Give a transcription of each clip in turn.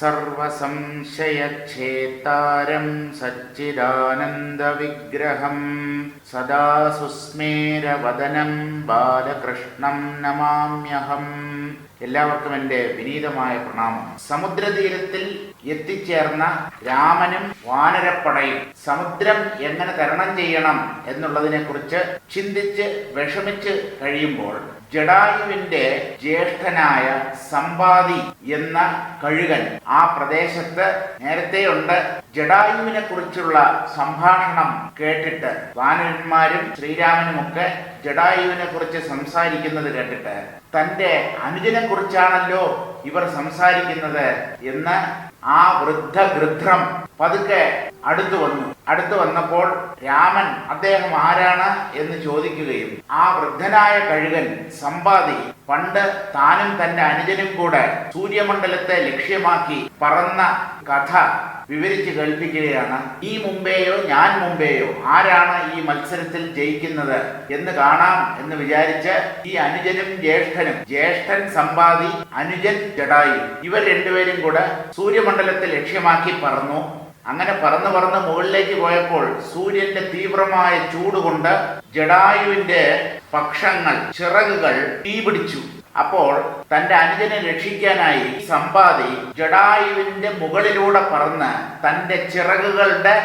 സർവസംശയച്ഛേത്താരം സച്ചിദാനന്ദവിഗ്രഹം സദാ സുസ്മേരവദനം ബാലകൃഷ്ണം നമാമ്യഹം. എല്ലാവർക്കും എന്റെ വിനീതമായ പ്രണാമം. സമുദ്രതീരത്തിൽ എത്തിച്ചേർന്ന രാമനും വാനരപ്പടയും സമുദ്രം എങ്ങനെ തരണം ചെയ്യണം എന്നുള്ളതിനെക്കുറിച്ച് ചിന്തിച്ച് വിഷമിച്ച് കഴിയുമ്പോൾ ജഡായുവിന്റെ ജ്യേഷ്ഠനായ സമ്പാദി എന്ന കഴുകൻ ആ പ്രദേശത്ത് നേരത്തെയുണ്ട്. ജഡായുവിനെ കുറിച്ചുള്ള സംഭാഷണം കേട്ടിട്ട് വാനരന്മാരും ശ്രീരാമനുമൊക്കെ ജഡായുവിനെ കുറിച്ച് സംസാരിക്കുന്നത് കേട്ടിട്ട് തന്റെ അനുജനെ കുറിച്ചാണല്ലോ ഇവർ സംസാരിക്കുന്നത് എന്ന് ആ വൃദ്ധ ഗൃധ്രം പതുക്കെ അടുത്തു വന്നു. അടുത്തു വന്നപ്പോൾ രാമൻ അദ്ദേഹം ആരാണ് എന്ന് ചോദിക്കുകയും ആ വൃദ്ധനായ കഴുകൻ സമ്പാദി പണ്ട് താനും തന്റെ അനുജനും കൂടെ സൂര്യമണ്ഡലത്തെ ലക്ഷ്യമാക്കി പറന്ന കഥ വിവരിച്ച് കേൾപ്പിക്കുകയാണ്. ഈ മുമ്പേയോ ഞാൻ മുമ്പേയോ ആരാണ് ഈ മത്സരത്തിൽ ജയിക്കുന്നത് എന്ന് കാണാം എന്ന് വിചാരിച്ച് ഈ അനുജനും ജ്യേഷ്ഠനും ജ്യേഷ്ഠൻ സമ്പാദി അനുജൻ ജഡായു ഇവർ രണ്ടുപേരും കൂടെ സൂര്യമണ്ഡലത്തെ ലക്ഷ്യമാക്കി പറന്നു. അങ്ങനെ പറന്ന് പറന്ന് മുകളിലേക്ക് പോയപ്പോൾ സൂര്യന്റെ തീവ്രമായ ചൂട് കൊണ്ട് ജഡായുവിന്റെ പക്ഷങ്ങൾ ചിറകുകൾ തീ പിടിച്ചു. അപ്പോൾ തന്റെ അനുജനെ രക്ഷിക്കാനായി സമ്പാദി ജഡായുവിന്റെ മുകളിലൂടെ പറന്ന് തന്റെ ചിറകുകളുടെ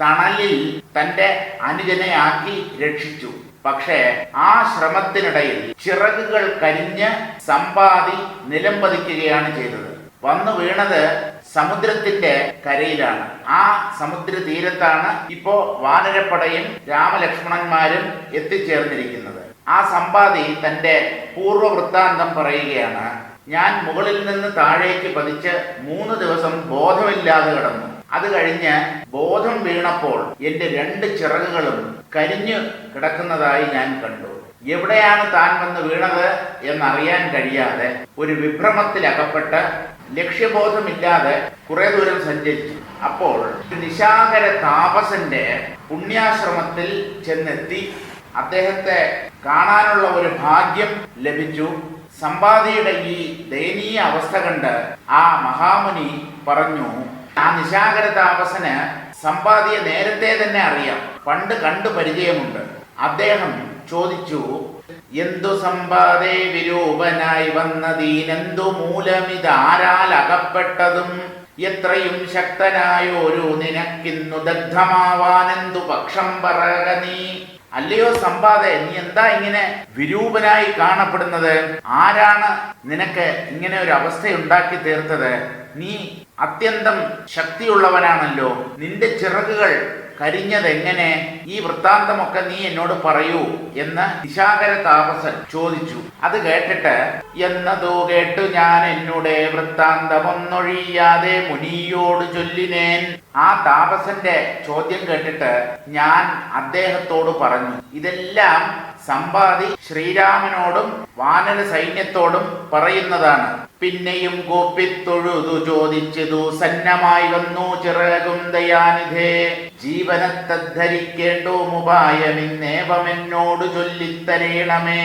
തണലിൽ തന്റെ അനുജനെ ആക്കി രക്ഷിച്ചു. പക്ഷേ ആ ശ്രമത്തിനിടയിൽ ചിറകുകൾ കരിഞ്ഞ് സമ്പാദി നിലംപതിക്കുകയാണ് ചെയ്തത്. വന്നു വീണത് സമുദ്രത്തിന്റെ കരയിലാണ്. ആ സമുദ്ര തീരത്താണ് ഇപ്പോ വാനരപ്പടയും രാമലക്ഷ്മണന്മാരും എത്തിച്ചേർന്നിരിക്കുന്നത്. ആ സമ്പാദി തന്റെ പൂർവ വൃത്താന്തം പറയുകയാണ് ഞാൻ മുകളിൽ നിന്ന് താഴേക്ക് പതിച്ച് മൂന്ന് ദിവസം ബോധമില്ലാതെ കിടന്നു. അത് കഴിഞ്ഞ് ബോധം വീണപ്പോൾ എന്റെ രണ്ട് ചിറകുകളും കരിഞ്ഞു കിടക്കുന്നതായി ഞാൻ കണ്ടു. എവിടെയാണ് താൻ വന്ന് വീണത് എന്നറിയാൻ കഴിയാതെ ഒരു വിഭ്രമത്തിലകപ്പെട്ട് ലക്ഷ്യബോധമില്ലാതെ കുറെ ദൂരം സഞ്ചരിച്ചു. അപ്പോൾ നിശാകര താപസന്റെ പുണ്യാശ്രമത്തിൽ ചെന്നെത്തി അദ്ദേഹത്തെ കാണാനുള്ള ഒരു ഭാഗ്യം ലഭിച്ചു. സമ്പാദിയുടെ ഈ ദയനീയ അവസ്ഥ കണ്ട് ആ മഹാമുനി പറഞ്ഞു ആ നിശാകര താപസന് സമ്പാദിയെ നേരത്തെ തന്നെ അറിയാം. പണ്ട് കണ്ടു പരിചയമുണ്ട്. അദ്ദേഹം ചോദിച്ചു എന്തു സമ്പാദേ വിരൂപനായി വന്നതീനെന്തു മൂലമിതാരാൽ അകപ്പെട്ടതും? എത്രയും ശക്തനായോരു നിനക്കിന്നു ദഗ്ധമാവാനെന്തു പക്ഷം പറക നീ? അല്ലയോ സമ്പാദ നീ എന്താ ഇങ്ങനെ വിരൂപനായി കാണപ്പെടുന്നത്? ആരാണ് നിനക്ക് ഇങ്ങനെ ഒരു അവസ്ഥ ഉണ്ടാക്കി തീർത്തത്? നീ അത്യന്തം ശക്തിയുള്ളവനാണല്ലോ. നിന്റെ ചിറകുകൾ കരിഞ്ഞതെങ്ങനെ? ഈ വൃത്താന്തമൊക്കെ നീ എന്നോട് പറയൂ എന്ന് നിശാകര താപസൻ ചോദിച്ചു. അത് കേട്ടിട്ട് എന്നതോ കേട്ടു ഞാൻ എന്നുടെ വൃത്താന്തമൊന്നൊഴിയാതെ മുനിയോട് ചൊല്ലിനേൻ. ആ താപസന്റെ ചോദ്യം കേട്ടിട്ട് ഞാൻ അദ്ദേഹത്തോട് പറഞ്ഞു ഇതെല്ലാം സമ്പാദി ശ്രീരാമനോടും വാനര സൈന്യത്തോടും പറയുന്നതാണ്. പിന്നെയും കോപ്പിത്തൊഴുതു ചോദിച്ചതു സന്നമായി വന്നു ചിറകും ദയാനിധേ. ജീവനത്തദ്ധരിക്കേണ്ടോ മുപായമിന്നേവമെന്നോട് ചൊല്ലിത്തരേണമേ.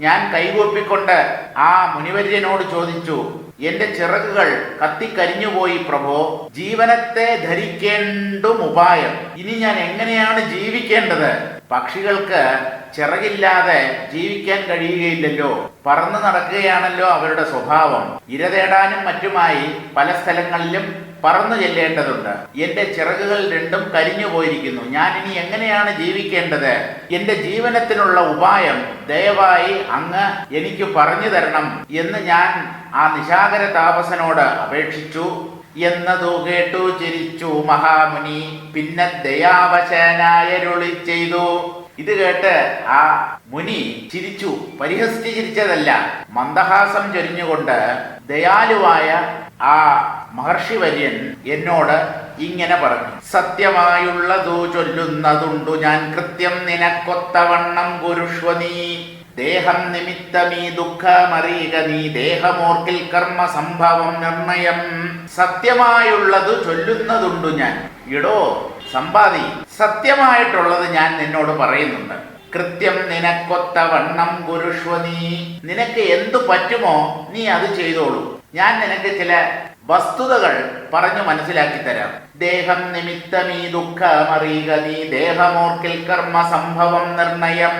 ഞാൻ കൈകൂപ്പിക്കൊണ്ട് ആ മുനിവര്യനോട് ചോദിച്ചു എന്റെ ചിറകുകൾ കത്തിക്കരിഞ്ഞുപോയി പ്രഭോ? ജീവനത്തെ ധരിക്കേണ്ടും ഉപായം ഇനി ഞാൻ എങ്ങനെയാണ് ജീവിക്കേണ്ടത്? പക്ഷികൾക്ക് ചിറകില്ലാതെ ജീവിക്കാൻ കഴിയുകയില്ലല്ലോ. പറന്നു നടക്കുകയാണല്ലോ അവരുടെ സ്വഭാവം. ഇര തേടാനും മറ്റുമായി പല സ്ഥലങ്ങളിലും പറന്നു ചെല്ലേണ്ടതുണ്ട്. എന്റെ ചിറകുകൾ രണ്ടും കരിഞ്ഞു പോയിരിക്കുന്നു. ഞാൻ ഇനി എങ്ങനെയാണ് ജീവിക്കേണ്ടത്? എന്റെ ജീവനത്തിനുള്ള ഉപായം ദയവായി അങ്ങ് എനിക്ക് പറഞ്ഞു തരണം എന്ന് ഞാൻ ആ നിശാകര താപസനോട് അപേക്ഷിച്ചു. എന്നതു കേട്ടു ചിരിച്ചു മഹാമുനി. പിന്നെ ദയാവശനായരുളി ചെയ്തു. ഇത് കേട്ട് ആ മുനി ചിരിച്ചു. പരിഹസിച്ച് ചിരിച്ചതല്ല. മന്ദഹാസം ചൊരിഞ്ഞുകൊണ്ട് ദയാലുവായ ആ മഹർഷി വര്യൻ എന്നോട് ഇങ്ങനെ പറഞ്ഞു. സത്യമായുള്ളതു ചൊല്ലുന്നതുണ്ടു ഞാൻ കൃത്യം നിനക്കൊത്തവണ്ണം പുരുഷ്വ നീ ദേഹം നിമിത്തമീ ദുഃഖമറിയുക നീ. ദേഹമോർക്കിൽ കർമ്മ സംഭവം നിർണയം. സത്യമായുള്ളത് ചൊല്ലുന്നതുണ്ടു ഞാൻ. ഇടോ സമ്പാദി. സത്യമായിട്ടുള്ളത് ഞാൻ നിന്നോട് പറയുന്നുണ്ട്. കൃത്യം നിനക്കൊത്ത വണ്ണം കുരുഷ്വ നീ. നിനക്ക് എന്തു പറ്റുമോ നീ അത് ചെയ്തോളൂ. ഞാൻ നിനക്ക് ചില വസ്തുതകൾ പറഞ്ഞു മനസ്സിലാക്കി തരാം. ദേഹം നിമിത്തമീ ദുഃഖമറിയുക നീ. ദേഹമോർക്കിൽ കർമ്മ സംഭവം നിർണയം.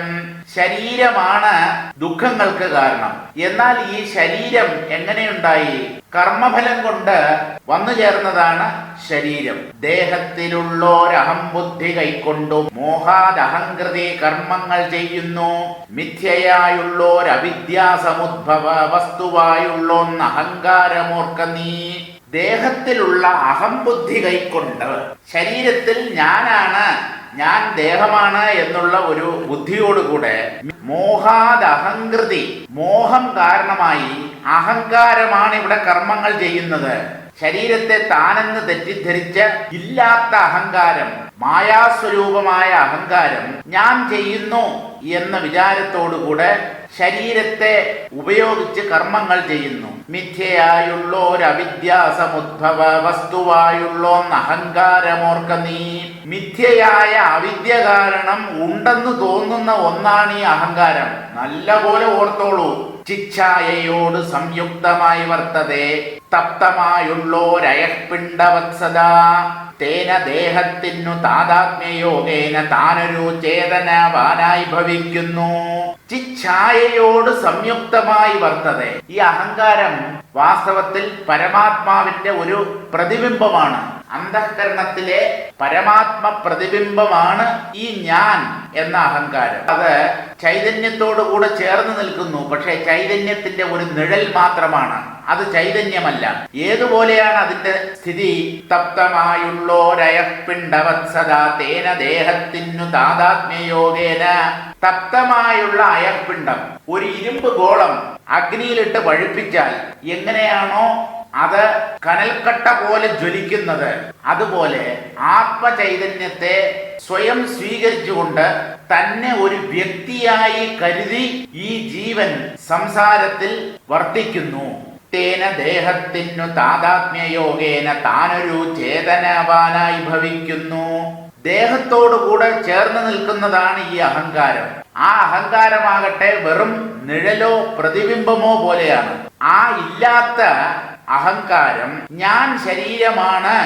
ശരീരമാണ് ദുഃഖങ്ങൾക്ക് കാരണം. എന്നാൽ ഈ ശരീരം എങ്ങനെയുണ്ടായി? കർമ്മഫലം കൊണ്ട് വന്നു ചേർന്നതാണ് ശരീരം. ദേഹത്തിലുള്ളോരഹം ബുദ്ധി കൈക്കൊണ്ടു മോഹാദഹങ്കൃതി കർമ്മങ്ങൾ ചെയ്യുന്നു. മിഥ്യയായുള്ളോരവിദ്യാസമുദ്ഭവ വസ്തുവായുള്ളോന്ന് അഹങ്കാരമോർക്ക നീ. ദേഹത്തിലുള്ള അഹംബുദ്ധി കൈക്കൊണ്ട് ശരീരത്തിൽ ഞാനാണ് ഞാൻ ദേഹമാണ് എന്നുള്ള ഒരു ബുദ്ധിയോടുകൂടെ മോഹാദഹങ്കൃതി മോഹം കാരണമായി അഹങ്കാരമാണ് ഇവിടെ കർമ്മങ്ങൾ ചെയ്യുന്നത്. ശരീരത്തെ താനെന്ന് തെറ്റിദ്ധരിച്ച് ഇല്ലാത്ത അഹങ്കാരം മായാസ്വരൂപമായ അഹങ്കാരം ഞാൻ ചെയ്യുന്നു എന്ന വിചാരത്തോടുകൂടെ ശരീരത്തെ ഉപയോഗിച്ച് കർമ്മങ്ങൾ ചെയ്യുന്നു. മിഥ്യയായുള്ളോരവിദ്യാസമുദ്ഭവ വസ്തുവായുള്ളോന്ന് അഹങ്കാരമോർക്ക നീ. മിഥ്യയായ അവിദ്യ കാരണം ഉണ്ടെന്ന് തോന്നുന്ന ഒന്നാണ് ഈ അഹങ്കാരം. നല്ല പോലെ ഓർത്തോളൂ. ചിച്ഛായയോട് സംയുക്തമായി വർത്തതെ. തപ്തമായുള്ളോരയപ്പിണ്ടവത്സദ തേന ദേഹത്തിനു താതാത്മ്യയോഗേന താനൊരു ചേതനവാനായി ഭവിക്കുന്നു. ചിച്ഛായയോട് സംയുക്തമായി വർത്തതെ. ഈ അഹങ്കാരം വാസ്തവത്തിൽ പരമാത്മാവിന്റെ ഒരു പ്രതിബിംബമാണ്. അന്ധകരണത്തിലെ പരമാത്മ പ്രതിബിംബമാണ് ഈ ഞാൻ എന്ന അഹങ്കാരം. അത് ചൈതന്യത്തോടു കൂടെ ചേർന്ന് നിൽക്കുന്നു. പക്ഷേ ചൈതന്യത്തിന്റെ ഒരു നിഴൽ മാത്രമാണ്. അത് ചൈതന്യമല്ല. ഏതുപോലെയാണ് അതിന്റെ സ്ഥിതി? തപ്തമായുള്ളോരയപ്പിണ്ടവത്സദ തേന ദേഹത്തിനു താതാത്മ്യയോഗേന. തപ്തമായുള്ള അയപ്പിണ്ടം ഒരു ഇരുമ്പ് ഗോളം അഗ്നിയിലിട്ട് പഴുപ്പിച്ചാൽ എങ്ങനെയാണോ അത് കനൽക്കട്ട പോലെ ജ്വലിക്കുന്നത്. അതുപോലെ ആത്മചൈതന്യത്തെ സ്വയം സ്വീകരിച്ചുകൊണ്ട് തന്നെ ഒരു വ്യക്തിയായി കരുതി ഈ ജീവൻ സംസാരത്തിൽ വർത്തിക്കുന്നു. തേന ദേഹത്തിനു താതാത്മ്യയോഗേന താനൊരു ചേതനവാനായി ഭവിക്കുന്നു. ദേഹത്തോടുകൂടെ ചേർന്ന് നിൽക്കുന്നതാണ് ഈ അഹങ്കാരം. ആ അഹങ്കാരമാകട്ടെ വെറും നിഴലോ പ്രതിബിംബമോ പോലെയാണ്. ആ ഇല്ലാത്ത അഹങ്കാരം ഞാൻ ശരീരമാണ്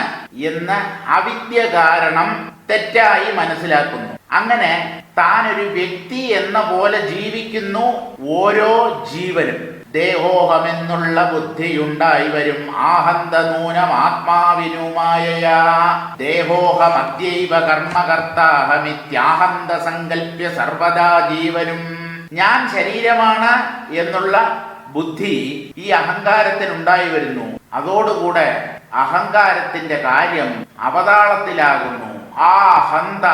എന്ന് അവിദ്യ കാരണം തെറ്റായി മനസ്സിലാക്കുന്നു. അങ്ങനെ താനൊരു വ്യക്തി എന്ന പോലെ ജീവിക്കുന്നു ഓരോ ജീവനും. ദേഹോഹമെന്നുള്ള ബുദ്ധിയുണ്ടായി വരും. ആഹന്ത നൂനം ആത്മാവിനുമായയാ ദേഹോഹമദ്യൈവ കർമ്മകർത്താഹമിത്യാഹന്ത സങ്കല്പ്യ സർവദാ ജീവനും. ഞാൻ ശരീരമാണ് എന്നുള്ള ബുദ്ധി ഈ അഹങ്കാരത്തിനുണ്ടായി വരുന്നു. അതോടുകൂടെ അഹങ്കാരത്തിന്റെ കാര്യം അവതാളത്തിലാകുന്നു. ആ ഹന്ത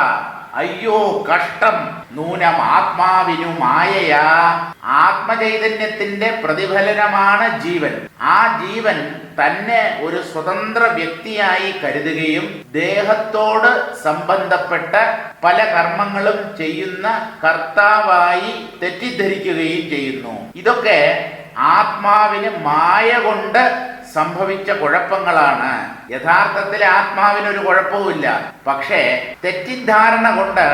അയ്യോ കഷ്ടം. നൂനം ആത്മാവിനു മായയാ. ആത്മചൈതന്യത്തിന്റെ പ്രതിഫലനമാണ് ജീവൻ. ആ ജീവൻ തന്നെ ഒരു സ്വതന്ത്ര വ്യക്തിയായി കരുതുകയും ദേഹത്തോട് സംബന്ധപ്പെട്ട പല കർമ്മങ്ങളും ചെയ്യുന്ന കർത്താവായി തെറ്റിദ്ധരിക്കുകയും ചെയ്യുന്നു. ഇതൊക്കെ ആത്മാവിന് മായ കൊണ്ട് സംഭവിച്ച കുഴപ്പങ്ങളാണ്. യഥാർത്ഥത്തിൽ ആത്മാവിനൊരു കുഴപ്പവുമില്ല. പക്ഷേ തെറ്റിദ്ധാരണ കൊണ്ട്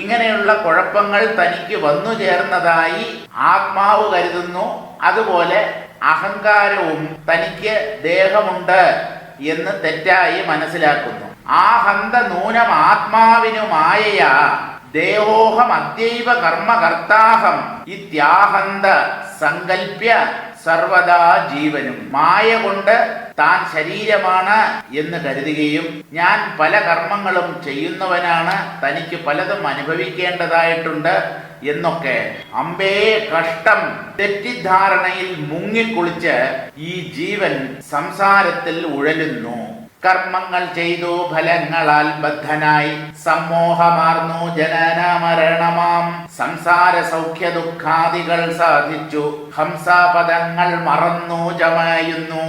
ഇങ്ങനെയുള്ള കുഴപ്പങ്ങൾ തനിക്ക് വന്നു ചേർന്നതായി ആത്മാവ് കരുതുന്നു. അതുപോലെ അഹങ്കാരവും തനിക്ക് ദേഹമുണ്ട് എന്ന് തെറ്റായി മനസ്സിലാക്കുന്നു. ആ ഹന്ത നൂനം ആത്മാവിനുമായയാ ദേഹോഹം അദ്യൈവ കർമ്മകർത്താഹം ഇത്യാഹന്ത സങ്കല്പ്യ സർവദാ ജീവനും. മായ കൊണ്ട് താൻ ശരീരമാണ് എന്ന് കരുതുകയും ഞാൻ പല കർമ്മങ്ങളും ചെയ്യുന്നവനാണ് തനിക്ക് പലതും അനുഭവിക്കേണ്ടതായിട്ടുണ്ട് എന്നൊക്കെ അമ്പേ കഷ്ടം തെറ്റിദ്ധാരണയിൽ മുങ്ങിക്കുളിച്ച് ഈ ജീവൻ സംസാരത്തിൽ ഉഴലുന്നു. കർമ്മങ്ങൾ ചെയ്തു ഫലങ്ങളാൽ ബദ്ധനായി. സമ്മോഹമാർന്നു ജനന മരണമാം സംസാര സൗഖ്യ ദുഃഖാദികൾ സാധിച്ചു. ഹംസാപദങ്ങൾ മറന്നു ചമയുന്നു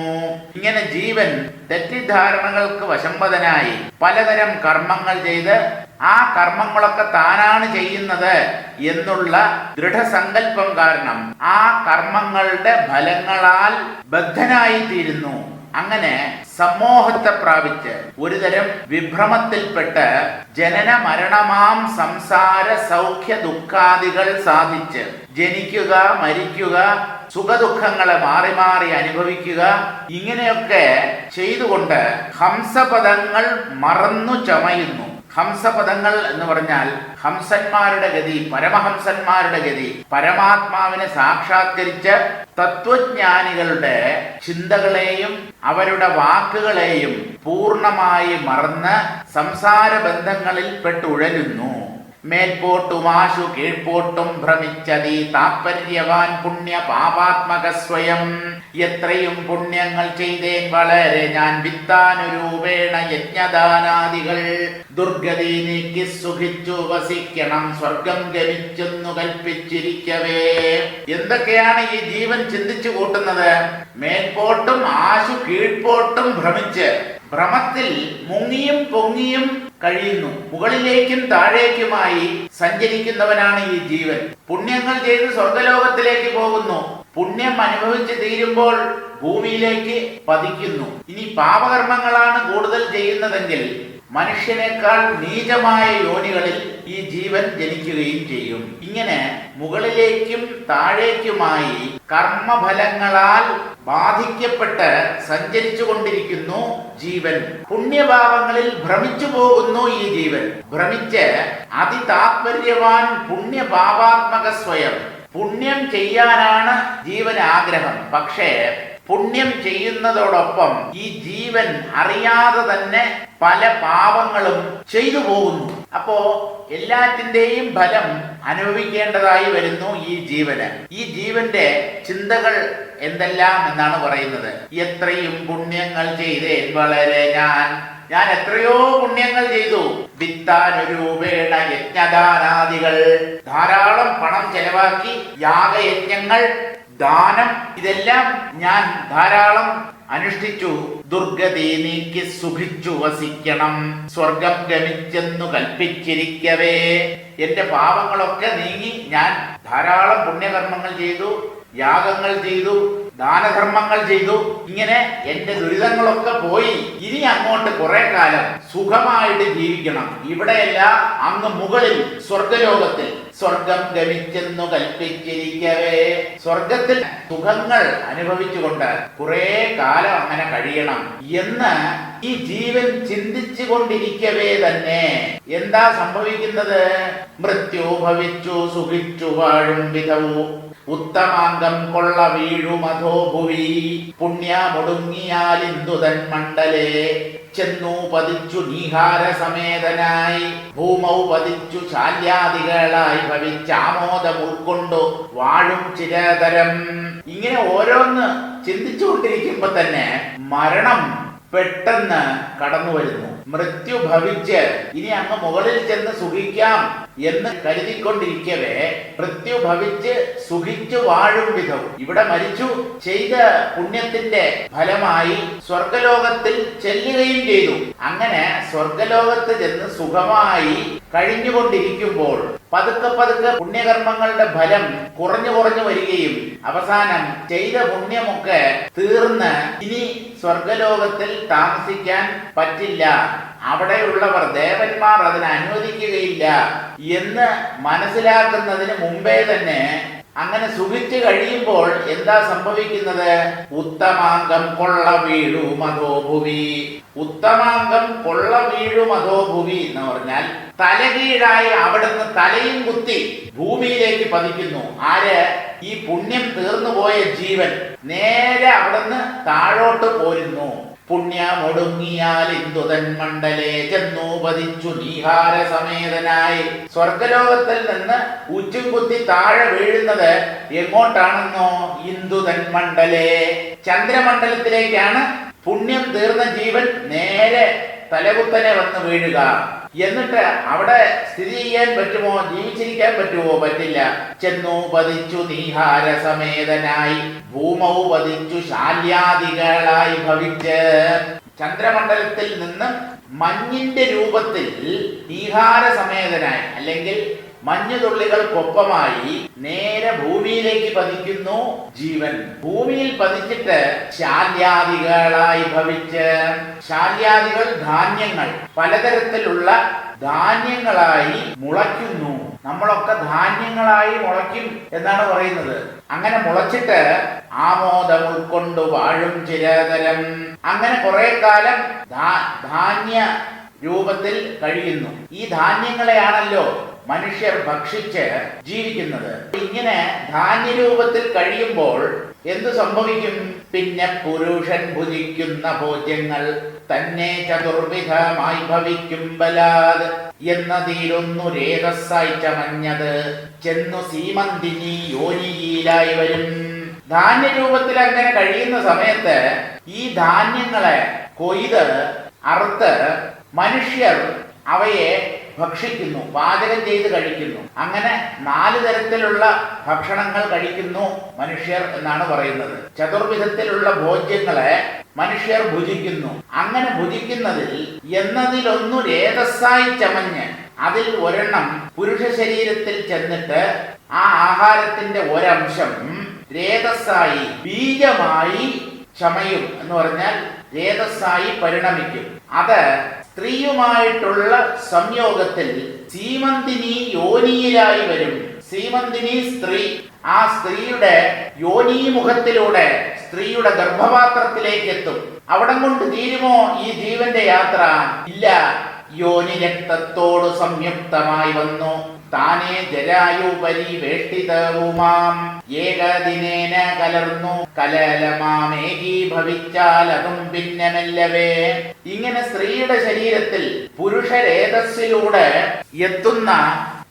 ഇങ്ങനെ ജീവൻ തെറ്റിദ്ധാരണകൾക്ക് വശംവദനായി പലതരം കർമ്മങ്ങൾ ചെയ്ത് ആ കർമ്മങ്ങളൊക്കെ താനാണ് ചെയ്യുന്നത് എന്നുള്ള ദൃഢസങ്കല്പം കാരണം ആ കർമ്മങ്ങളുടെ ഫലങ്ങളാൽ ബദ്ധനായി തീരുന്നു അങ്ങനെ സമ്മോഹത്തെ പ്രാപിച്ച് ഒരുതരം വിഭ്രമത്തിൽപ്പെട്ട് ജനന മരണമാം സംസാര സൗഖ്യ ദുഃഖാദികൾ സാധിച്ച് ജനിക്കുക മരിക്കുക സുഖദുഃഖങ്ങളെ മാറി മാറി അനുഭവിക്കുക ഇങ്ങനെയൊക്കെ ചെയ്തുകൊണ്ട് ഹംസപദങ്ങൾ മറന്നു ചമയുന്നു. ഹംസപദങ്ങൾ എന്ന് പറഞ്ഞാൽ ഹംസന്മാരുടെ ഗതി പരമഹംസന്മാരുടെ ഗതി പരമാത്മാവിനെ സാക്ഷാത്കരിച്ച് തത്വജ്ഞാനികളുടെ ചിന്തകളെയും അവരുടെ വാക്കുകളെയും പൂർണമായി മറന്ന് സംസാര ബന്ധങ്ങളിൽ മേൽപോട്ടുമാശു കീഴ്പോട്ടും ഭ്രമിച്ചതി താത്പര്യവാൻ പുണ്യ പാപാത്മക സ്വയം. എത്രയും പുണ്യങ്ങൾ ചെയ്തേൻ വളരെ ഞാൻ വിത്താനുരൂപേണ യജ്ഞദാനാദികൾ. ദുർഗതി നീക്കി സുഖിച്ചു വസിക്കണം സ്വർഗം ഗമിച്ചെന്നു കൽപ്പിച്ചിരിക്കവേ. എന്തൊക്കെയാണ് ഈ ജീവൻ ചിന്തിച്ചു കൂട്ടുന്നത്? മേൽപോട്ടും ആശു കീഴ്പോട്ടും ഭ്രമിച്ച് ഭ്രമത്തിൽ മുങ്ങിയും പൊങ്ങിയും കഴിയുന്നു. മുകളിലേക്കും താഴേക്കുമായി സഞ്ചരിക്കുന്നവനാണ് ഈ ജീവൻ. പുണ്യങ്ങൾ ചെയ്ത് സ്വർഗലോകത്തിലേക്ക് പോകുന്നു. പുണ്യം അനുഭവിച്ച് തീരുമ്പോൾ ഭൂമിയിലേക്ക് പതിക്കുന്നു. ഇനി പാപകർമ്മങ്ങളാണ് കൂടുതൽ ചെയ്യുന്നതെങ്കിൽ മനുഷ്യനേക്കാൾ നീചമായ യോനികളിൽ ഈ ജീവൻ ജനിക്കുകയും ചെയ്യും. ഇങ്ങനെ മുകളിലേക്കും താഴേക്കുമായി കർമ്മഫലങ്ങളാൽ ബാധിക്കപ്പെട്ട് സഞ്ചരിച്ചു കൊണ്ടിരിക്കുന്നു ജീവൻ. പുണ്യഭാവങ്ങളിൽ ഭ്രമിച്ചു പോകുന്നു ഈ ജീവൻ. ഭ്രമിച്ച് അതിതാത്പര്യവാൻ പുണ്യഭാവാത്മക സ്വയം. പുണ്യം ചെയ്യാനാണ് ജീവൻ ആഗ്രഹം. പക്ഷേ പുണ്യം ചെയ്യുന്നതോടൊപ്പം ഈ ജീവൻ അറിയാതെ തന്നെ പല പാപങ്ങളും ചെയ്തു പോകുന്നു. അപ്പോ എല്ലാത്തിന്റെയും ഫലം അനുഭവിക്കേണ്ടതായി വരുന്നു ഈ ജീവന്. ഈ ജീവന്റെ ചിന്തകൾ എന്തെല്ലാം എന്നാണ് പറയുന്നത്. എത്രയും പുണ്യങ്ങൾ ചെയ്തേൻ വളരെ ഞാൻ. ഞാൻ എത്രയോ പുണ്യങ്ങൾ ചെയ്തു. വിത്താനുരൂപേണ യജ്ഞദാനാദികൾ. ധാരാളം പണം ചെലവാക്കി യാഗയജ്ഞങ്ങൾ ദാനം ഇതെല്ലാം ഞാൻ ധാരാളം അനുഷ്ഠിച്ചു. ദുർഗതി നീക്കി സുഖിച്ചു വസിക്കണം. സ്വർഗം ഗമിച്ചെന്നു കൽപ്പിച്ചിരിക്കവേ. എന്റെ പാപങ്ങളൊക്കെ നീങ്ങി ഞാൻ ധാരാളം പുണ്യകർമ്മങ്ങൾ ചെയ്തു യാഗങ്ങൾ ചെയ്തു ദാനധർമ്മങ്ങൾ ചെയ്തു. ഇങ്ങനെ എന്റെ ദുരിതങ്ങളൊക്കെ പോയി. ഇനി അങ്ങോട്ട് കുറെ കാലം സുഖമായിട്ട് ജീവിക്കണം. ഇവിടെയല്ല അങ്ങ് മുകളിൽ സ്വർഗലോകത്തിൽ. സ്വർഗം ഗമിച്ചെന്നു കൽപ്പിച്ചിരിക്കവേ. സ്വർഗത്തിൽ സുഖങ്ങൾ അനുഭവിച്ചുകൊണ്ട് കുറെ കാലം അങ്ങനെ കഴിയണം എന്ന് ഈ ജീവൻ ചിന്തിച്ചു കൊണ്ടിരിക്കവേ തന്നെ. എന്താ സംഭവിക്കുന്നത്? മൃത്യു ഭവിച്ചു സുഖിച്ചു വാഴും വിധവും. ഉത്തമാംഗം കൊള്ള വീഴുമധോ ഭുവി. പുണ്യമൊടുങ്ങിയാലിന്ദുതൻ മണ്ഡലേ. ചെന്നു പതിച്ചു നീഹാര സമേതനായി. ഭൂമൗ പതിച്ചു ശാല്യാദികളായി ഭവിച്ചാമോദം ഉൾക്കൊണ്ടു വാഴും ചിരതരം. ഇങ്ങനെ ഓരോന്ന് ചിന്തിച്ചുകൊണ്ടിരിക്കുമ്പോ തന്നെ മരണം പെട്ടെന്ന് കടന്നു വരുന്നു. മൃത്യു ഭവിച്ച് ഇനി അങ്ങ് മുകളിൽ ചെന്ന് സുഖിക്കാം എന്ന് കരുതിക്കൊണ്ടിരിക്കവേ മൃത്യു ഭവിച്ച് സുഖിച്ചു വാഴും വിധവും ഇവിടെ മരിച്ചു ചെയ്ത പുണ്യത്തിന്റെ ഫലമായി സ്വർഗലോകത്തിൽ ചെല്ലുകയും ചെയ്തു. അങ്ങനെ സ്വർഗലോകത്ത് ചെന്ന് സുഖമായി കഴിഞ്ഞുകൊണ്ടിരിക്കുമ്പോൾ പതുക്കെ പതുക്കെ പുണ്യകർമ്മങ്ങളുടെ ഫലം കുറഞ്ഞു കുറഞ്ഞു വരികയും അവസാനം ചെയ്ത പുണ്യമൊക്കെ തീർന്ന് ഇനി സ്വർഗലോകത്തിൽ താമസിക്കാൻ പറ്റില്ല. അവിടെയുള്ളവർ ദേവന്മാർ അതിന് അനുവദിക്കുകയില്ല എന്ന് മനസ്സിലാക്കുന്നതിന് മുമ്പേ തന്നെ അങ്ങനെ സുഖിച്ചു കഴിയുമ്പോൾ എന്താ സംഭവിക്കുന്നത്? ഉത്തമാംഗം കൊള്ള വീഴു ഭൂമി ഉത്തമാംഗം കൊള്ള വീഴു ഭൂമി എന്ന് പറഞ്ഞാൽ തലകീഴായി അവിടുന്ന് തലയും കുത്തി ഭൂമിയിലേക്ക് പതിക്കുന്നു. ആര്? ഈ പുണ്യം തീർന്നു പോയ ജീവൻ നേരെ അവിടുന്ന് താഴോട്ട് പോരുന്നു. പുണ്യമൊടുങ്ങിയാൽ ഇന്ദുതൻ മണ്ഡലേ ചെന്നു പതിച്ചു നീഹാര സമേതനായി. സ്വർഗലോകത്തിൽ നിന്ന് ഉച്ചും കുത്തി താഴെ വീഴുന്നത് എങ്ങോട്ടാണെന്നോ ഇന്ദുതൻ മണ്ഡലേ. ചന്ദ്രമണ്ഡലത്തിലേക്കാണ് പുണ്യം തീർന്ന ജീവൻ നേരെ തലകുത്തനെ വന്ന് വീഴുക. എന്നിട്ട് അവിടെ സ്ഥിതി ചെയ്യാൻ പറ്റുമോ? ജീവിച്ചിരിക്കാൻ പറ്റുമോ? പറ്റില്ല. ചെന്നു പതിച്ചു നീഹാര സമേതനായി. ഭൂമൗ പതിച്ചു ശാല്യാദികളായി ഭവിച്ച് ചന്ദ്രമണ്ഡലത്തിൽ നിന്ന് മഞ്ഞിന്റെ രൂപത്തിൽ നീഹാര സമേതനായി. അല്ലെങ്കിൽ മഞ്ഞുതുള്ളികൾക്കൊപ്പമായി നേരെ ഭൂമിയിലേക്ക് പതിക്കുന്നു ജീവൻ. ഭൂമിയിൽ പതിച്ചിട്ട് ശാല്യാദികളായി ഭവിച്ച് ശാല്യാദികൾ ധാന്യങ്ങൾ പലതരത്തിലുള്ള ധാന്യങ്ങളായി മുളയ്ക്കുന്നു. നമ്മളൊക്കെ ധാന്യങ്ങളായി മുളയ്ക്കും എന്നാണ് പറയുന്നത്. അങ്ങനെ മുളച്ചിട്ട് ആമോദം ഉൾക്കൊണ്ടു വാഴും ചിരതരം. അങ്ങനെ കുറെ കാലം ധാന്യ രൂപത്തിൽ കഴിയുന്നു. ഈ ധാന്യങ്ങളെയാണല്ലോ മനുഷ്യർ ഭക്ഷിച്ച് ജീവിക്കുന്നത്. ഇങ്ങനെ ധാന്യരൂപത്തിൽ കഴിയുമ്പോൾ എന്തു സംഭവിക്കും? പിന്നെ പുരുഷൻ ഭുജിക്കുന്ന ഭോജ്യങ്ങൾ തന്നെ ചതുർവിധമായി ഭവിക്കും ബലാത് എന്നതിലൊന്നു രേതസ്സായി ചമഞ്ഞത് ചെന്നു സീമന്തിനി യോനിയിലായി വരും. ധാന്യരൂപത്തിൽ അങ്ങനെ കഴിയുന്ന സമയത്ത് ഈ ധാന്യങ്ങളെ കൊയ്ത് അറുത്ത് മനുഷ്യർ അവയെ ഭക്ഷിക്കുന്നു പാചകം ചെയ്ത് കഴിക്കുന്നു. അങ്ങനെ നാല് തരത്തിലുള്ള ഭക്ഷണങ്ങൾ കഴിക്കുന്നു മനുഷ്യർ എന്നാണ് പറയുന്നത്. ചതുർവിധത്തിലുള്ള ഭോജ്യങ്ങളെ മനുഷ്യർ ഭുജിക്കുന്നു. അങ്ങനെ ഭുജിക്കുന്നതിൽ എന്നതിലൊന്നു രേതസ്സായി ചമഞ്ഞ് അതിൽ ഒരെണ്ണം പുരുഷ ശരീരത്തിൽ ചെന്നിട്ട് ആ ആഹാരത്തിന്റെ ഒരംശം രേതസ്സായി ബീജമായി ചമയും എന്ന് പറഞ്ഞാൽ രേതസ്സായി പരിണമിക്കും. അത് സ്ത്രീയുമായിട്ടുള്ള സംയോഗത്തിൽ സീമന്തിനി യോനിയിലായി വരും. സീമന്തിനി സ്ത്രീ. ആ സ്ത്രീയുടെ യോനീമുഖത്തിലൂടെ സ്ത്രീയുടെ ഗർഭപാത്രത്തിലേക്ക് എത്തും. അവിടം കൊണ്ട് തീരുമോ ഈ ജീവന്റെ യാത്ര? ഇല്ല. യോനി രക്തത്തോട് സംയുക്തമായി വന്നു. താനേ ജരായുപരി വേഷ്ടിതവുമാം. ഏകദിനേന കലർന്നു കലലമാമേകി ഭവിച്ചാൽ അതും ഭിന്നമല്ലവേ. മെല്ലവേ ഇങ്ങനെ സ്ത്രീയുടെ ശരീരത്തിൽ പുരുഷരേതസ്സിലൂടെ എത്തുന്ന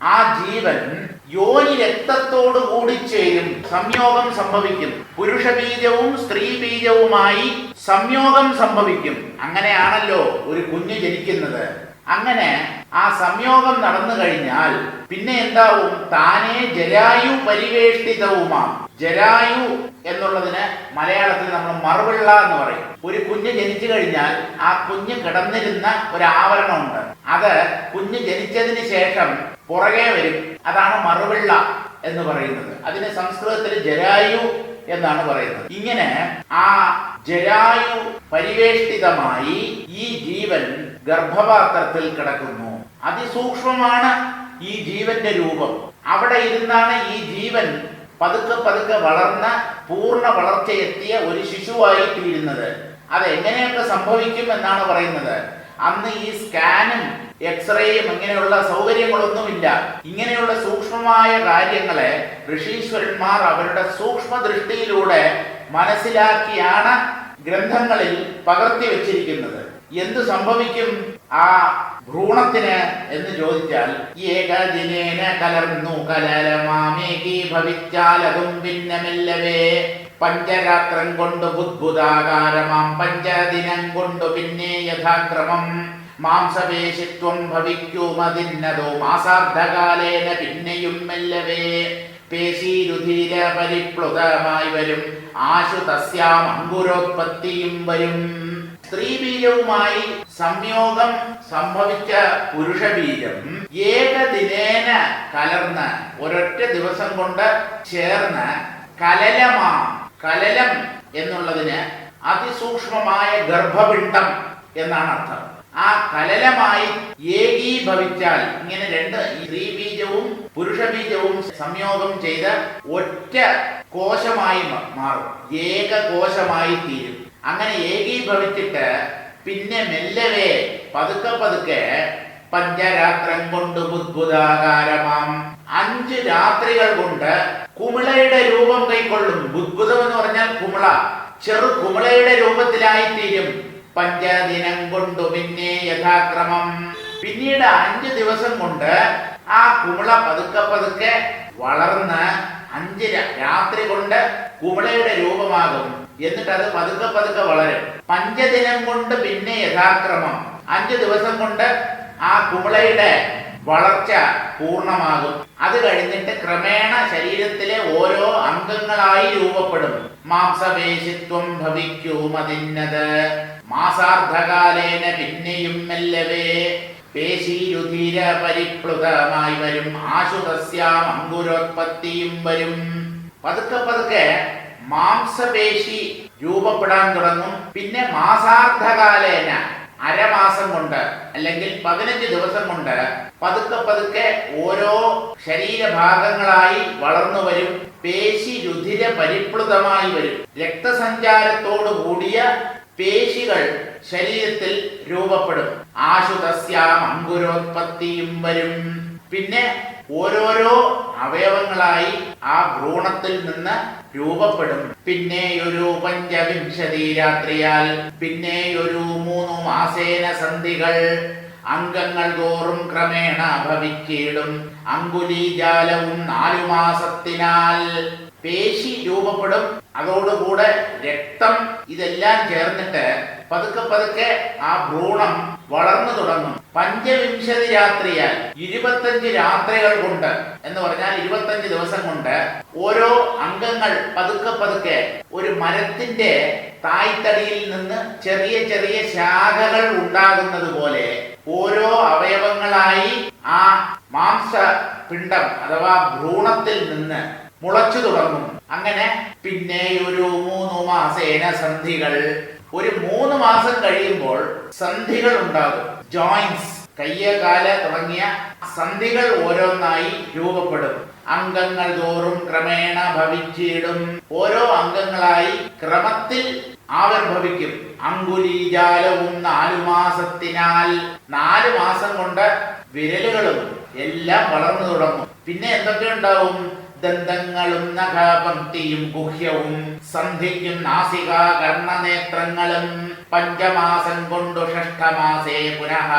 ആ ജീവൻ യോനി രക്തത്തോട് കൂടി ചേരും സംയോഗം സംഭവിക്കും. പുരുഷ ബീജവും സ്ത്രീ ബീജവുമായി സംയോഗം സംഭവിക്കും. അങ്ങനെയാണല്ലോ ഒരു കുഞ്ഞ് ജനിക്കുന്നത്. അങ്ങനെ ആ സംയോഗം നടന്നു കഴിഞ്ഞാൽ പിന്നെ എന്താവും? താനേ ജലായു പരിവേഷ്ടിതവുമാം. ജലായു എന്നുള്ളതിന് മലയാളത്തിൽ നമ്മൾ മറുപിള്ള എന്ന് പറയും. ഒരു കുഞ്ഞ് ജനിച്ചു കഴിഞ്ഞാൽ ആ കുഞ്ഞ് കിടന്നിരുന്ന ഒരു ആവരണമുണ്ട്. അത് കുഞ്ഞ് ജനിച്ചതിന് ശേഷം പുറകെ വരും. അതാണ് മറുപിള്ള എന്ന് പറയുന്നത്. അതിന് സംസ്കൃതത്തിൽ ജരായു എന്നാണ് പറയുന്നത്. ഇങ്ങനെ ആ ജരായു പരിവേഷ്ടിതമായി ഈ ജീവൻ ഗർഭപാത്രത്തിൽ കിടക്കുന്നു. അതിസൂക്ഷ്മമാണ് ഈ ജീവന്റെ രൂപം. അവിടെ ഇരുന്നാണ് ഈ ജീവൻ പതുക്കെ പതുക്കെ വളർന്ന പൂർണ വളർച്ചയെത്തിയ ഒരു ശിശുവായി തീരുന്നത്. അത് എങ്ങനെയൊക്കെ സംഭവിക്കും എന്നാണ് പറയുന്നത്. അന്ന് ഈ സ്കാനും എക്സ്റേയും ഇങ്ങനെയുള്ള സൗകര്യങ്ങളൊന്നുമില്ല. ഇങ്ങനെയുള്ള സൂക്ഷ്മമായ കാര്യങ്ങളെ ഋഷീശ്വരന്മാർ അവരുടെ സൂക്ഷ്മ ദൃഷ്ടിയിലൂടെ മനസ്സിലാക്കിയാണ് ഗ്രന്ഥങ്ങളിൽ പകർത്തി വെച്ചിരിക്കുന്നത്. എന്ത് സംഭവിക്കും ആ ഭ്രൂണത്തിന് എന്ന് ചോദിച്ചാൽ ഏകദിനേന കലർന്നു കലരമാമേകി ഭവിച്ചാൽ അതും ഭിന്നമില്ലവേ. പഞ്ചരാത്രം കൊണ്ട് ബുദ്ധുതാകാരമാം പഞ്ചദിനം കൊണ്ട് പിന്നെ യഥാക്രമം. മാംസപേശിത്വം ഭവിക്കുമതിന്നതോ മാസാർദ്ധകാലേന പിന്നെയും മെല്ലവേ പേശീരുധീര പരിപ്ലുതമായി വരും ആശു തസ്യാം അങ്കുരോത്പത്തിയും വരും. സ്ത്രീബീജവുമായി സംയോഗം സംഭവിച്ച പുരുഷബീജം ഏകദിനേന കലർന്ന് ഒരൊറ്റ ദിവസം കൊണ്ട് ചേർന്ന് കലലമാ കലലം എന്നുള്ളതിന് അതിസൂക്ഷ്മമായ ഗർഭപിണ്ഡം എന്നാണ് അർത്ഥം. ആ കലലമായി ഏകീഭവിച്ചാൽ ഇങ്ങനെ രണ്ട് സ്ത്രീബീജവും പുരുഷബീജവും സംയോഗം ചെയ്ത് ഒറ്റ കോശമായി മാറും. ഏകകോശമായി തീരും. അങ്ങനെ ഏകീഭവിച്ചിട്ട് പിന്നെ മെല്ലവേ പതുക്കെ പതുക്കെ പഞ്ചരാത്രം കൊണ്ട് ബുദ്ധുതാകാരമാം അഞ്ച് രാത്രികൾ കൊണ്ട് കുമിളയുടെ രൂപം കൈക്കൊള്ളും. ബുദ്ധുതം എന്ന് പറഞ്ഞാൽ കുമിള. ചെറു കുമിളയുടെ രൂപത്തിലായി തീരും പഞ്ചദിനം കൊണ്ടു പിന്നെ യഥാക്രമം. പിന്നീട് അഞ്ച് ദിവസം കൊണ്ട് ആ കുമിള പതുക്കെ പതുക്കെ വളർന്ന് അഞ്ച് രാത്രി കൊണ്ട് കുമിളയുടെ രൂപമാകും. എന്നിട്ട് അത് പതുക്കെ പതുക്കെ വളരും. പഞ്ചദിനം കൊണ്ട് പിന്നെ യഥാക്രമം. അഞ്ചു ദിവസം കൊണ്ട് ആ കുമിളയുടെ വളർച്ച പൂർണമാകും. അത് കഴിഞ്ഞിട്ട് ക്രമേണ ശരീരത്തിലെ ഓരോ അംഗങ്ങളായി രൂപപ്പെടും. മാംസപേശിത്വം ഭവിക്കും അതിന്നത് മാസാർദ്ധകാലേന പിന്നെയും മെല്ലവേ. പേശീരുധീര പരിപ്ലുതമായി വരും. ആശുതസ്യാം അങ്കുരോത്പത്തിയും വരും. പതുക്കെ പതുക്കെ മാംസപേശി രൂപപ്പെടാൻ തുടങ്ങും. പിന്നെ മാസാർദ്ധകാലേന അരമാസം കൊണ്ട് അല്ലെങ്കിൽ പതിനഞ്ച് ദിവസം കൊണ്ട് പതുക്കെ പതുക്കെ ഓരോ ശരീരഭാഗങ്ങളായി വളർന്നു വരും. പേശി രുധിര പരിപ്ലുതമായി വരും. രക്തസഞ്ചാരത്തോടു കൂടിയ പേശികൾ ശരീരത്തിൽ രൂപപ്പെടും. ആശുതസ്യാം അങ്കുരോത്പത്തിയും വരും. പിന്നെ ഓരോരോ അവയവങ്ങളായി ആ ഭ്രൂണത്തിൽ നിന്ന് രൂപപ്പെടും. പിന്നെ ഒരു പഞ്ചവിംശതി രാത്രിയാൽ പിന്നെ ഒരു മൂന്നു മാസേന സന്ധികൾ. അംഗങ്ങൾ തോറും ക്രമേണ ഭവിച്ചിടും അങ്കുലീജാലവും നാലു മാസത്തിനാൽ. പേശി രൂപപ്പെടും. അതോടുകൂടെ രക്തം ഇതെല്ലാം ചേർന്നിട്ട് പതുക്കെ പതുക്കെ ആ ഭ്രൂണം വളർന്നു തുടങ്ങും. പഞ്ചവിംശതി രാത്രിയാൽ ഇരുപത്തഞ്ച് രാത്രികൾ കൊണ്ട് എന്ന് പറഞ്ഞാൽ ഇരുപത്തഞ്ച് ദിവസം കൊണ്ട് ഓരോ അംഗങ്ങൾ പതുക്കെ പതുക്കെ ഒരു മരത്തിന്റെ തായ്തടിയിൽ നിന്ന് ചെറിയ ചെറിയ ശാഖകൾ ഉണ്ടാകുന്നത് പോലെ ഓരോ അവയവങ്ങളായി ആ മാംസ പിണ്ഡം അഥവാ ഭ്രൂണത്തിൽ നിന്ന് മുളച്ചു തുടങ്ങും. അങ്ങനെ പിന്നെ ഒരു മൂന്നു മാസേന സന്ധികൾ ഒരു മൂന്ന് മാസം കഴിയുമ്പോൾ സന്ധികൾ ഉണ്ടാകും. ജോയിന്റ്സ് കയ്യ കാൽ തുടങ്ങിയ സന്ധികൾ ഓരോന്നായി രൂപപ്പെടും. അംഗങ്ങൾ തോറും ക്രമേണ ഭവിച്ചിടും. ഓരോ അംഗങ്ങളായി ക്രമത്തിൽ ആവിർഭവിക്കും. അങ്കുലീജാലവും നാലു മാസത്തിനാൽ. നാല് മാസം കൊണ്ട് വിരലുകളും എല്ലാം വളർന്നു തുടങ്ങും. പിന്നെ എന്തൊക്കെ ഉണ്ടാവും? ദന്തങ്ങളും നഖാപംക്തിയും ഗുഹ്യവും സന്ധിക്കും നാസികാ കർണനേത്രങ്ങളും പഞ്ചമാസം കൊണ്ടു ഷഷ്ഠമാസേ പുനഃ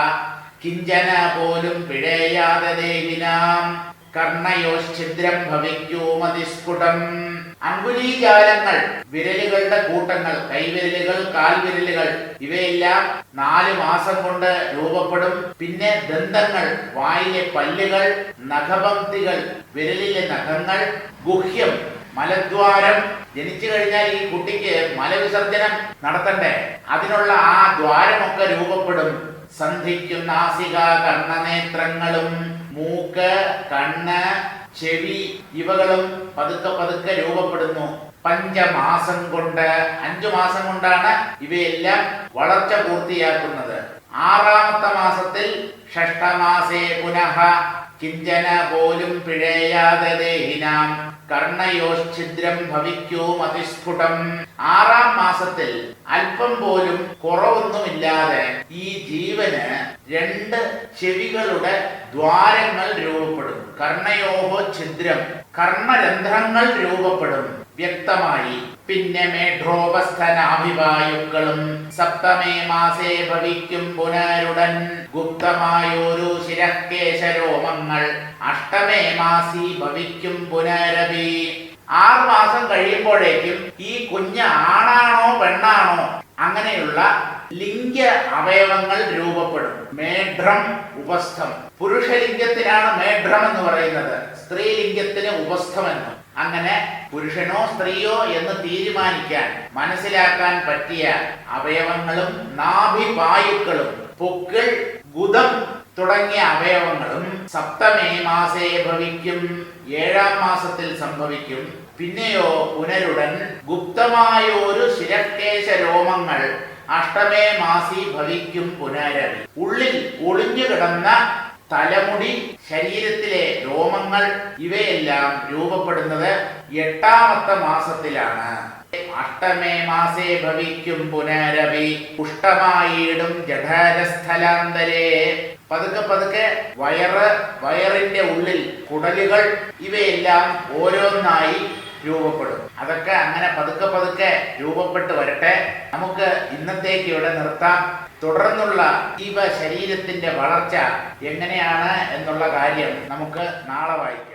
കിഞ്ചന പോലും പിഴയാതെ ദേഹിനാം കർണയോശ്ഛിദ്രം ഭവിക്കൂ മതിസ്ഫുടം അങ്കുലീജാലങ്ങൾ വിരലുകളുടെ കൂട്ടങ്ങൾ കൈവിരലുകൾ കാൽവിരലുകൾ ഇവയെല്ലാം നാല് മാസം കൊണ്ട് രൂപപ്പെടും. പിന്നെ ദന്തങ്ങൾ വായിലെ പല്ലുകൾ നഖപംക്തികൾ വിരലിലെ നഖങ്ങൾ ഗുഹ്യം മലദ്വാരം. ജനിച്ചു കഴിഞ്ഞാൽ ഈ കുട്ടിക്ക് മലവിസർജനം നടത്തണ്ടേ? അതിനുള്ള ആ ദ്വാരമൊക്കെ രൂപപ്പെടും. സന്ധിക്കും നാസിക കർണനേത്രങ്ങളും. മൂക്ക് കണ്ണ് ചെവി ഇവകളും പതുക്കെ പതുക്കെ രൂപപ്പെടുന്നു. പഞ്ചമാസം കൊണ്ട് അഞ്ചു മാസം കൊണ്ടാണ് ഇവയെല്ലാം വളർച്ച പൂർത്തിയാക്കുന്നത്. ആറാമത്തെ മാസത്തിൽ ഷഷ്ടമാസേ പുനഃ കിഞ്ചന പോലും പിഴയാതെ ദേഹിനാം. കർണയോശ്ഛിദ്രം ഭവിക്കോ അതിസ്ഫുടം ആറാം മാസത്തിൽ അല്പം പോലും കുറവൊന്നുമില്ലാതെ ഈ ജീവന് രണ്ട് ചെവികളുടെ ദ്വാരങ്ങൾ രൂപപ്പെടും കർണയോഹോ ഛിദ്രം കർണരന്ധ്രങ്ങൾ രൂപപ്പെടും. വ്യക്തമായി പിന്നെ മേഢ്രോപസ്ഥനാഭിവായുക്കളും സപ്തമേ മാസേ ഭവിക്കും പുനരുടൻ. ഗുപ്തമായൊരു ശിരക്കേശരോമങ്ങൾ അഷ്ടമേ മാസി ഭവിക്കും പുനരവി ആറ് മാസം കഴിയുമ്പോഴേക്കും ഈ കുഞ്ഞ് ആണാണോ പെണ്ണാണോ അങ്ങനെയുള്ള ലിംഗ അവയവങ്ങൾ രൂപപ്പെടും. മേഢ്രം ഉപസ്ഥം. പുരുഷലിംഗത്തിനാണ് മേഢ്രം എന്ന് പറയുന്നത്. സ്ത്രീലിംഗത്തിന് ഉപസ്ഥമെന്നും അങ്ങനെ പുരുഷനോ സ്ത്രീയോ എന്ന് തീരുമാനിക്കാൻ മനസ്സിലാക്കാൻ പറ്റിയ അവയവങ്ങളും നാഭിവായുക്കളും പൊക്കിൾ ഗുദം തുടങ്ങിയ അവയവങ്ങളും സപ്തമേ മാസേ ഭവിക്കും ഏഴാം മാസത്തിൽ സംഭവിക്കും. പിന്നെയോ പുനരുടൻ ഗുപ്തമായ ഒരു ശിരക്കേശ രോമങ്ങൾ അഷ്ടമേ മാസി ഭവിക്കും പുനരവി. ഉള്ളിൽ ഒളിഞ്ഞു കിടന്ന തലമുടി ശരീരത്തിലെ രോമങ്ങൾ ഇവയെല്ലാം രൂപപ്പെടുന്നത് എട്ടാമത്തെ മാസത്തിലാണ്. അഷ്ടമേ മാസേ ഭവിക്കും പുനരവി പുഷ്ടമായിടും ജഠാരസ്ഥലാന്തരേ. പതുക്കെ പതുക്കെ വയറ് വയറിന്റെ ഉള്ളിൽ കുടലുകൾ ഇവയെല്ലാം ഓരോന്നായി രൂപപ്പെടും. അതൊക്കെ അങ്ങനെ പതുക്കെ പതുക്കെ രൂപപ്പെട്ട് വരട്ടെ. നമുക്ക് ഇന്നത്തേക്ക് ഇവിടെ നിർത്താം. തുടർന്നുള്ള ജീവ ശരീരത്തിന്റെ വളർച്ച എങ്ങനെയാണ് എന്നുള്ള കാര്യം നമുക്ക് നാളെ വായിക്കാം.